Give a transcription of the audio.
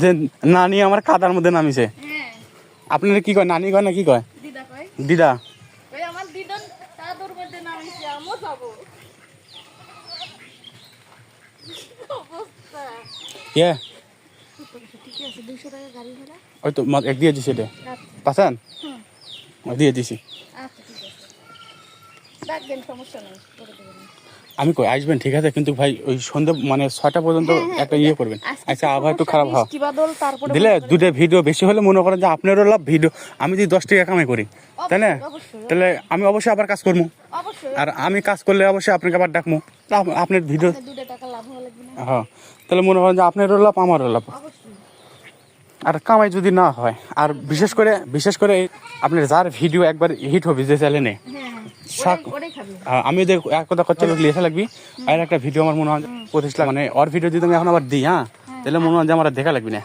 যে নানি আমার কাদার মধ্যে নামিছে। হ্যাঁ। আপনারা কি কয়? নানি কয় না কি কয়? দিদা ইয়ে। ওই তো এক দিয়ে দিছি এটা। আচ্ছা দিয়ে দিছি। সমস্যা নেই আমি কই আসবেন ঠিক আছে? কিন্তু ভাই ওই সন্ধ্যে মানে ছয়টা পর্যন্ত একটা ইয়ে করবেন। আচ্ছা আবার একটু খারাপ হওয়া। দিলে দুটো ভিডিও বেশি হলে মনে করেন যে আপনারও লাভ ভিডিও আমি যদি দশ টাকা কামাই করি তাই না? তাহলে আমি অবশ্যই আবার কাজ করব। আর আমি কাজ করলে অবশ্যই আপনাকে আবার ডাকবো। আপনার ভিডিও আপনার টাকা লাভ হওয়া না। হ্যাঁ তাহলে মনে করেন যে আপনারও লাভ আমারও লাভ। আর কামাই যদি না হয় আর বিশেষ করে বিশেষ করে আপনার যার ভিডিও একবার হিট হবে যে চ্যানেলে হ্যাঁ আহ, আমি এক কথা করতে লেখা লাগবি আর একটা ভিডিও আমার মনে হয় পঁচিশ লাখ মানে ওর ভিডিও যদি আমি এখন আবার দিই হ্যাঁ তাহলে মনে হয় যে আমার দেখা লাগবি না।